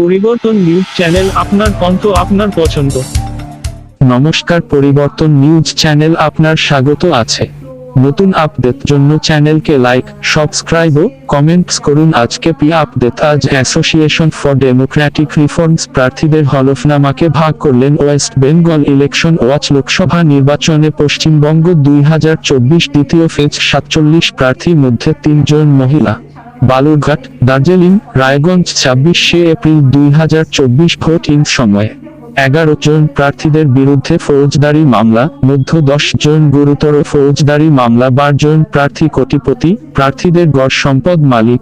পরিবর্তন news channel আপনার কণ্ঠ আপনার পছন্দ। নমস্কার, পরিবর্তন নিউজ চ্যানেল আপনার স্বাগত আছে। নতুন আপডেট জন্য চ্যানেলকে লাইক, সাবস্ক্রাইব ও কমেন্টস করুন। আজকে পি আপডেট, আজ অ্যাসোসিয়েশন ফর ডেমোক্রেটিক রিফর্মস প্রার্থীদের হলফনামাকে ভাগ করলেন West Bengal election watch Lok Sabha নির্বাচনে পশ্চিমবঙ্গ দুই হাজার চব্বিশ দ্বিতীয় ফেজ সাতচল্লিশ প্রার্থীর মধ্যে তিনজন মহিলা। বালুরঘাট, দার্জিলিং, রায়গঞ্জ, ছাব্বিশে এপ্রিল দুই হাজার চব্বিশ ভোট ইন সময়। এগারো জন প্রার্থীদের বিরুদ্ধে ফৌজদারি মামলা, মধ্য দশ জন গুরুতর ফৌজদারি মামলা, বার জন প্রার্থী কোটিপতি, প্রার্থীদের গড় সম্পদ মালিক।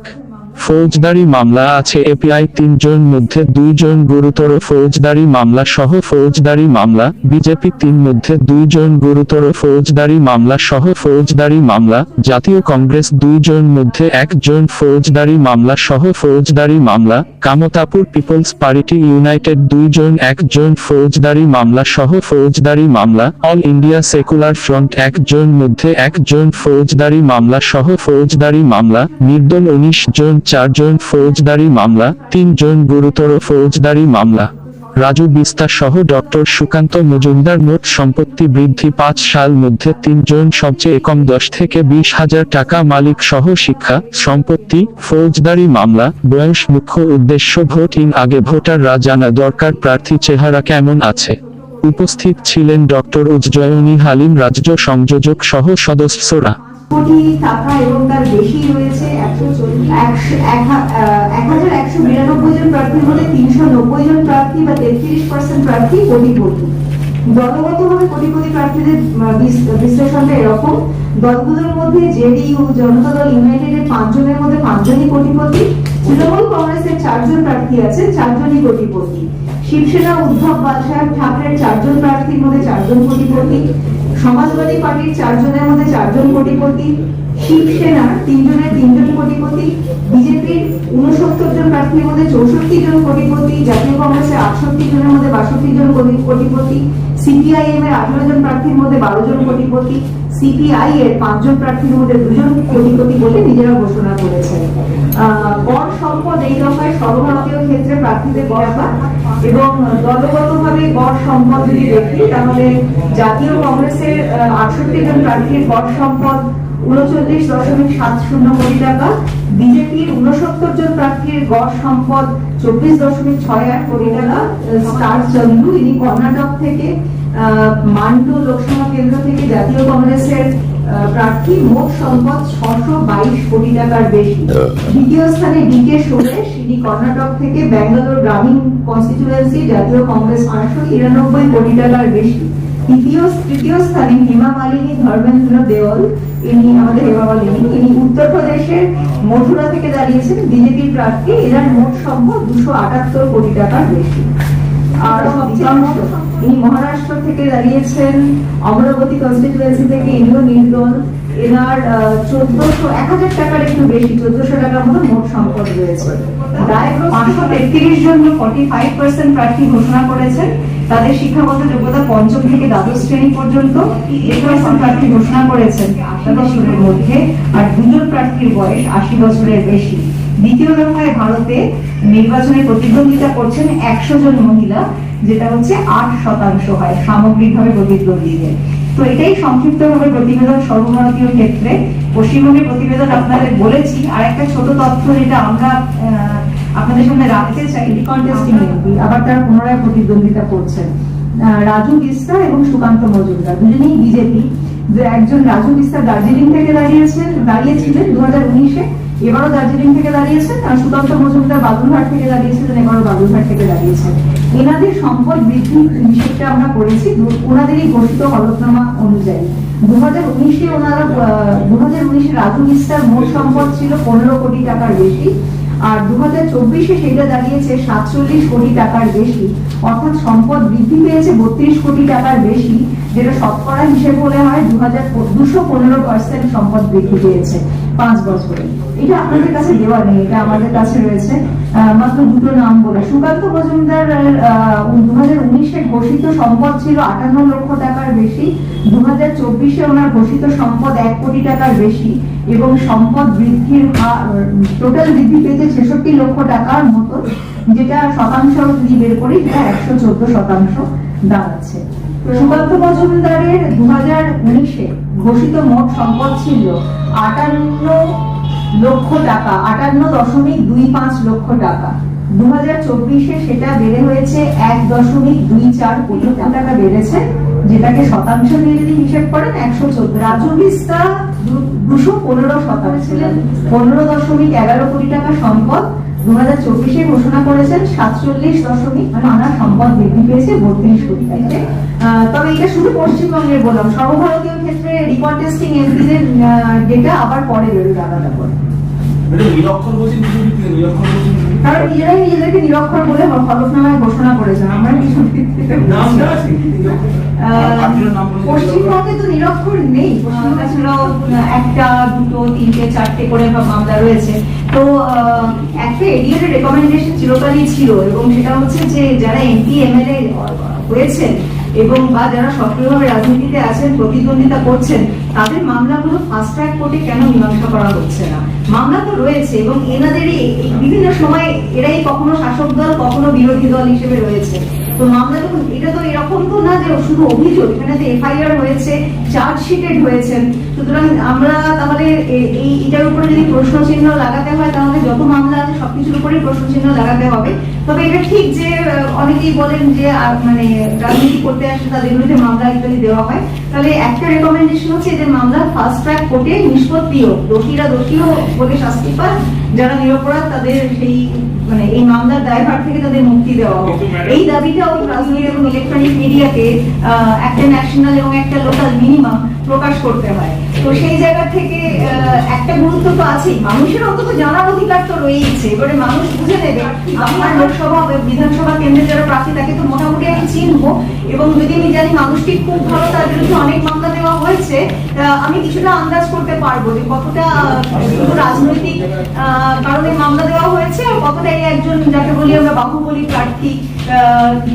ফৌজদারি মামলা আছে এপিআই তিনজন মধ্যে দুইজন গুরুতর ফৌজদারি মামলা সহ ফৌজদারি মামলা, বিজেপি তিন মধ্যে দুইজন গুরুতর ফৌজদারি মামলা সহ ফৌজদারি মামলা, জাতীয় কংগ্রেস দুইজন মধ্যে একজন ফৌজদারি মামলা সহ ফৌজদারি মামলা, কামতাপুর পিপলস পার্টি ইউনাইটেড দুইজন একজন ফৌজদারি মামলা সহ ফৌজদারি মামলা, অল ইন্ডিয়া সেকুলার ফ্রন্ট একজন মধ্যে একজন ফৌজদারি মামলা সহ ফৌজদারি মামলা, নির্দল উনিশ জন চারজন ফৌজদারি মামলা, তিনজন গুরুতর ফৌজদারি মামলা। রাজু বিস্তার সহ ডক্টর সুকান্ত মজুমদার মোট সম্পত্তি বৃদ্ধি পাঁচ সাল মধ্যে তিনজন সবচেয়ে কম দশ থেকে বিশ হাজার টাকা মালিক সহ শিক্ষা, সম্পত্তি, ফৌজদারি মামলা, বয়স, মুখ্য উদ্দেশ্য ভোটিং আগে ভোটাররা জানা দরকার প্রার্থী চেহারা কেমন আছে। উপস্থিত ছিলেন ডক্টর উজ্জয়নী হালিম রাজ্য সংযোজক সহ সদস্যরা। কোটি টাকা এবং তার বেশি রয়েছে একশো এক জন প্রার্থীর মধ্যে তিনশো জন প্রার্থী বা তেত্রিশ পার্সেন্ট প্রার্থী কোটিপতি দলগতভাবে কোটিপতি প্রার্থীদের বিশ্লেষণটা এরকম। দলগুলোর মধ্যে জেডিইউ, জনতা দল ইউনাইটেডের পাঁচজনের মধ্যে পাঁচজনই কোটিপতি। তৃণমূল কংগ্রেসের চারজন প্রার্থী আছে, চারজনই কোটিপতি। শিবসেনা, উদ্ধব বাদশাহ ঠাকরের চারজন প্রার্থীর মধ্যে চারজন কোটিপতি। সমাজবাদী পার্টির চারজনের মধ্যে চারজন কোটিপতি শিবসেনার তিনজনের তিনজন কোটিপতি, বিজেপির উনসত্তর জন প্রার্থীর মধ্যে চৌষট্টি জন কোটিপতি, জাতীয় কংগ্রেসের আটষট্টি জনের মধ্যে বাষট্টি জন কোটি- কোটিপতি সিপিআইএম এর আঠারো জন প্রার্থীর মধ্যে বারো জন কোটিপতি সিপিআই এর পাঁচজন প্রার্থীর মধ্যে দুজন কোটিপতি বলে নিজেরা ঘোষণা করেছেন। গড় সম্পদ এই দফায় সর্বভারতীয় ক্ষেত্রে প্রার্থীদের ভাগ এবং দলগতভাবে গড় সম্পদ যদি দেখি, তাহলে জাতীয় কংগ্রেসের আটষট্টি জন প্রার্থীর গড় সম্পদ উনচল্লিশ দশমিক সাত শূন্য কোটি টাকা। বিজেপির উনসত্তর জন প্রার্থীর গড় সম্পদ চব্বিশ দশমিক ছয় আট কোটি টাকা। স্টার চন্দু, ইনি কর্ণাটক থেকে মান্ডু লোকসভা কেন্দ্র থেকে জাতীয় কংগ্রেসের প্রার্থী। মোট সম্পদ ছশো বাইশ কোটি টাকার বেশি। দ্বিতীয় স্থানে ডিকে সুরেশ, ইনি কর্ণাটক থেকে ব্যাঙ্গালোর গ্রামীণ কনস্টিটিউয়েন্সি জাতীয় কংগ্রেস পাঁচশো তিরানব্বই কোটি টাকার বেশি। তৃতীয় তৃতীয় স্থানে হেমা ধর্মেন্দ্র দেওল। ইনি আমাদের হেমা ইনি উত্তরপ্রদেশের মথুরা থেকে দাঁড়িয়েছেন, বিজেপির প্রার্থী। এনার মোট সম্পদ দুশো আটাত্তর কোটি টাকার বেশি। আর ইনি মহারাষ্ট্র থেকে দাঁড়িয়েছেন, অমরাবতী কনস্টিটিউয়েন্সি থেকে ইনিও নির্দল এনার চোদ্দশো, এক হাজার টাকার একটু বেশি, চোদ্দশো টাকার মতো মোট সম্পদ রয়েছে। প্রায় পাঁচশো তেত্রিশ জন ফর্টি ফাইভ পার্সেন্ট প্রার্থী ঘোষণা করেছেন। তাদের শিক্ষাগত যোগ্যতা পঞ্চম থেকে দ্বাদশ শ্রেণি পর্যন্ত এইট প্রার্থী ঘোষণা করেছেন আশাদশের মধ্যে, আর দুজন প্রার্থীর বয়স আশি বছরের বেশি। দ্বিতীয় দফায় ভারতে নির্বাচনে প্রতিদ্বন্দ্বিতা করছেন একশো জন মহিলা, যেটা হচ্ছে আট শতাংশ হয় সামগ্রিকভাবে প্রতিদ্বন্দ্বীদের। তো এটাই সংক্ষিপ্তভাবে প্রতিবেদন সর্বভারতীয় ক্ষেত্রে। পশ্চিমবঙ্গের প্রতিবেদন আপনাদের বলেছি। আর একটা ছোট তথ্য যেটা আমরা আপনাদের সামনে রাখতে চাই কন্টেস্টিং এমপি আবার তারা পুনরায় প্রতিদ্বন্দ্বিতা করছেন। রাজু বিস্তা এবং সুকান্ত মজুমদার। দুজনেই বিজেপি একজন রাজু বিস্তার দার্জিলিং থেকে দাঁড়িয়েছেন, দাঁড়িয়েছিলেন দু হাজার উনিশে। এবারও দার্জিলিং থেকে দাঁড়িয়েছেন আর সুকান্ত মজুমদার বাদুরঘাট থেকে দাঁড়িয়েছিলেন, এবারও বাদুরঘাট থেকে দাঁড়িয়েছেন। এনাদের সম্পদ বৃদ্ধি হিসেবটা আমরা করেছি। ওনাদেরই ঘোষিত হলফনামা অনুযায়ী। দু হাজার উনিশে ওনারা দু হাজার উনিশে রাজু বিস্তার মোট সম্পদ ছিল পনেরো কোটি টাকার বেশি। আর দু হাজার চব্বিশে সেটা দাঁড়িয়েছে সাতচল্লিশ কোটি টাকার বেশি, অর্থাৎ সম্পদ বৃদ্ধি পেয়েছে বত্রিশ কোটি টাকার বেশি, যেটা শতকরা হিসেব হলে হয় দু হাজার দুশো পনেরো পার্সেন্ট সম্পদ বৃদ্ধি পেয়েছে পাঁচ বছরে। এটা আপনাদের কাছে দেওয়া নেই, এটা আমাদের কাছে রয়েছে। মাত্র দুটো নাম বলে। সুকান্ত মজুমদার দু হাজার উনিশে ঘোষিত সম্পদ ছিল আটান্ন লক্ষ টাকার বেশি। দু হাজার চব্বিশে ওনার ঘোষিত সম্পদ এক কোটি টাকার বেশি এবং সম্পদ বৃদ্ধির টোটাল বৃদ্ধি পেয়েছে ছেষট্টি লক্ষ টাকার মতো, যেটা শতাংশ যদি বের করি, সেটা একশো চোদ্দ শতাংশ দাঁড়াচ্ছে। সুকান্ত মজুমদারের দু হাজার উনিশে ঘোষিত মোট সম্পদ ছিল আটান্ন লক্ষ টাকা, আটান্ন দশমিক দুই পাঁচ লক্ষ টাকা। দু হাজার চব্বিশে সেটা বেড়ে হয়েছে এক দশমিক দুই চার কোটি টাকা বেড়েছে, যেটাকে শতাংশ নিয়ে যদি হিসেব করেন, একশো চোদ্দ। রাজু বিস্তা দুশো পনেরো শতাংশ। পনেরো দশমিক এগারো কোটি টাকা সম্পদ দু হাজার চব্বিশে ঘোষণা করেছেন সাতচল্লিশ দশমিক নানা সম্পদ বৃদ্ধি পেয়েছে বত্রিশ কোটি তবে এটা শুধু পশ্চিমবঙ্গের বললাম, সর্বভারতীয় ক্ষেত্রে রিপোর্ট টেস্টিং এমপিদের ডেটা আবার পরে বেরোবে আলাদা করে। নিরক্ষর বলছেন নিরক্ষর বলছেন কারণ নিজেরাই নিজেদেরকে নিরক্ষর বলে হলফনামায় ঘোষণা করেছেন আমরা কিছু ভিত্তিতে নাম দেওয়া আছে কি? নিরক্ষর? আহ, পার্টির নাম বলেছেন পশ্চিমবঙ্গে তো নিরক্ষর নেই পশ্চিমবঙ্গে ছিল একটা দুটো তিনটে চারটে করে মামলা রয়েছে। তো একটা এডিএর রেকমেন্ডেশন চিরকালই ছিল এবং সেটা হচ্ছে যে যারা এমপি এমএলএ হয়েছেন এবং বা যারা সক্রিয়ভাবে রাজনীতিতে আছেন, প্রতিদ্বন্দ্বিতা করছেন, তাদের মামলাগুলো ফাস্ট ট্র্যাক কোর্টে কেন মীমাংসা করা হচ্ছে না? মামলা তো রয়েছে এবং এনাদেরই বিভিন্ন সময় এরাই কখনো শাসক দল, কখনো বিরোধী দল হিসেবে রয়েছে। তো মামলা যখন এটা তো এরকম তো না যে শুধু অভিযোগ, এখানে তো এফআইআর হয়েছে চার্জশিটেড হয়েছেন। সুতরাং আমরা তাহলে এই এটার উপরে যদি প্রশ্ন চিহ্ন লাগাতে হয়, তাহলে সবকিছুর উপরেই প্রশ্ন চিহ্ন লাগাতে হবে। তবে এটা ঠিক যে অনেকেই বলেন যে মানে রাজনীতি করতে আসে তাদের বিরুদ্ধে মামলা ইত্যাদি দেওয়া হয়। তাহলে একটা রেকমেন্ডেশন হচ্ছে যে মামলা ফাস্ট ট্র্যাক কোর্টে নিষ্পত্তি হোক দোষীরা দোষীও বলে শাস্তি পান যারা নিরপরাধ তাদের সেই মানে এই মামলার দায়ভার থেকে তাদের মুক্তি দেওয়া হোক। এই দাবিটাও রাজনীতি এবং ইলেকট্রনিক মিডিয়াকে একটা ন্যাশনাল এবং একটা লোকাল মিনিমাম প্রকাশ করতে হয়। তো সেই জায়গা থেকে একটা গুরুত্ব তো আছেই। মানুষের অন্তত জানার অধিকার তো রয়েছে এবারে মানুষ বুঝে নেবে আমার লোকসভা বিধানসভা কেন্দ্রে যারা প্রার্থী, তাকে তো মোটামুটি আমি চিনবো। এবং যদি আমি জানি মানুষটি খুব ভালো, তার বিরুদ্ধে অনেক মামলা দেওয়া হয়েছে আমি কিছুটা আন্দাজ করতে পারব যে কতটা রাজনৈতিক কারণে মামলা দেওয়া হয়েছে, আর কতটা এই একজন, যাকে বলি আমরা বাহুবলী প্রার্থী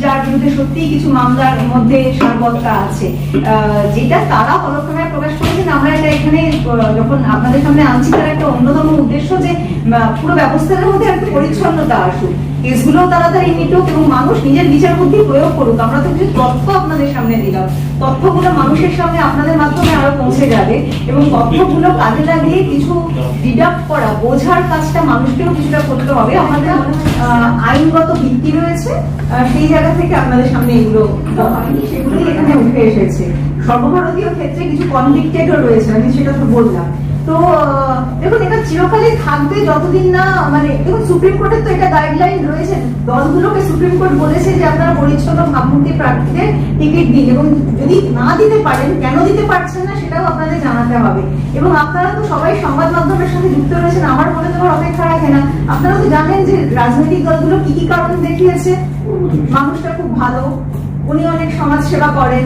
যার বিরুদ্ধে সত্যিই কিছু মামলার মধ্যে সারবত্তা আছে। যেটা তারা হলফনামায় প্রকাশ করেছেন, আমরা এটা এখানে যখন আপনাদের সামনে আনছি, তার একটা অন্যতম উদ্দেশ্য যে পুরো ব্যবস্থার মধ্যে একটা পরিচ্ছন্নতা আসুক। কেসগুলো তাড়াতাড়ি মিটুক এবং মানুষ নিজের বিচার বুদ্ধি প্রয়োগ করুক। আমরা তো কিছু তথ্য আপনাদের সামনে দিলাম। তথ্যগুলো মানুষের সামনে আপনাদের মাধ্যমে আরও পৌঁছে যাবে এবং তথ্যগুলো কাজে লাগিয়ে কিছু ডিডাক্ট করা, বোঝার কাজটা মানুষকেও কিছুটা করতে হবে। আমাদের আইনগত ভিত্তি রয়েছে। সেই জায়গা থেকে আপনাদের সামনে এগুলো সেগুলোই এখানে উঠে এসেছে। সর্বভারতীয় ক্ষেত্রে কিছু কনভিক্টেডও রয়েছে, আমি সেটা তো বললাম। তো দেখুন, এটা চিরকালই থাকবে যতদিন না মানে দেখুন, সুপ্রিম কোর্টের তো এটা গাইডলাইন রয়েছে। দলগুলোকে সুপ্রিম কোর্ট বলেছে যে আপনারা পরিচ্ছন্ন ভাবমূর্তি প্রার্থীদের টিকিট দিন এবং যদি না দিতে পারেন, কেন দিতে পারছেন না সেটাও আপনাদের জানাতে হবে। এবং আপনারা তো সবাই সংবাদ মাধ্যমের সাথে যুক্ত রয়েছেন, আমার মনে তোমার অপেক্ষা রাখে না। আপনারা তো জানেন যে রাজনৈতিক দলগুলো কি কি কারণ দেখিয়েছে। মানুষটা খুব ভালো। উনি অনেক সমাজ সেবা করেন।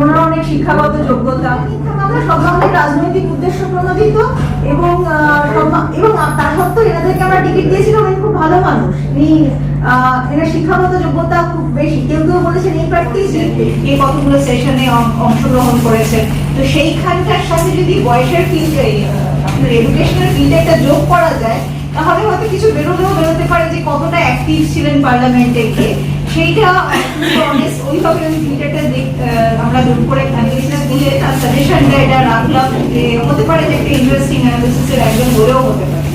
ওনার অনেক শিক্ষাগত যোগ্যতা। আমরা সব ধরনের রাজনৈতিক উদ্দেশ্য প্রণোদিত এবং এবং তার সত্ত্বেও এনাদেরকে আমরা টিকিট দিয়েছিলাম। উনি খুব ভালো মানুষ। উনি এনার শিক্ষাগত যোগ্যতা খুব বেশি। কেউ কেউ বলেছেন এই প্রার্থী এই কতগুলো সেশনে অংশগ্রহণ করেছেন। তো সেইখানটার সাথে যদি বয়সের ফিল্ড আপনার এডুকেশনাল ফিল্ডে একটা যোগ করা যায় কিছু বেরোলেও বেরোতে পারে যে কতটা অ্যাক্টিভ ছিলেন পার্লামেন্টে গিয়ে। সেইটা honest, ওইভাবে আমি ফিল্টারটা আমরা দূর করে অ্যানালিসিস দিয়ে তার সাজেশনটা এটা রাখলাম যে হতে পারে যে একটা ইন্টারেস্টিং অ্যানালিসিসের একজন হলেও হতে পারে।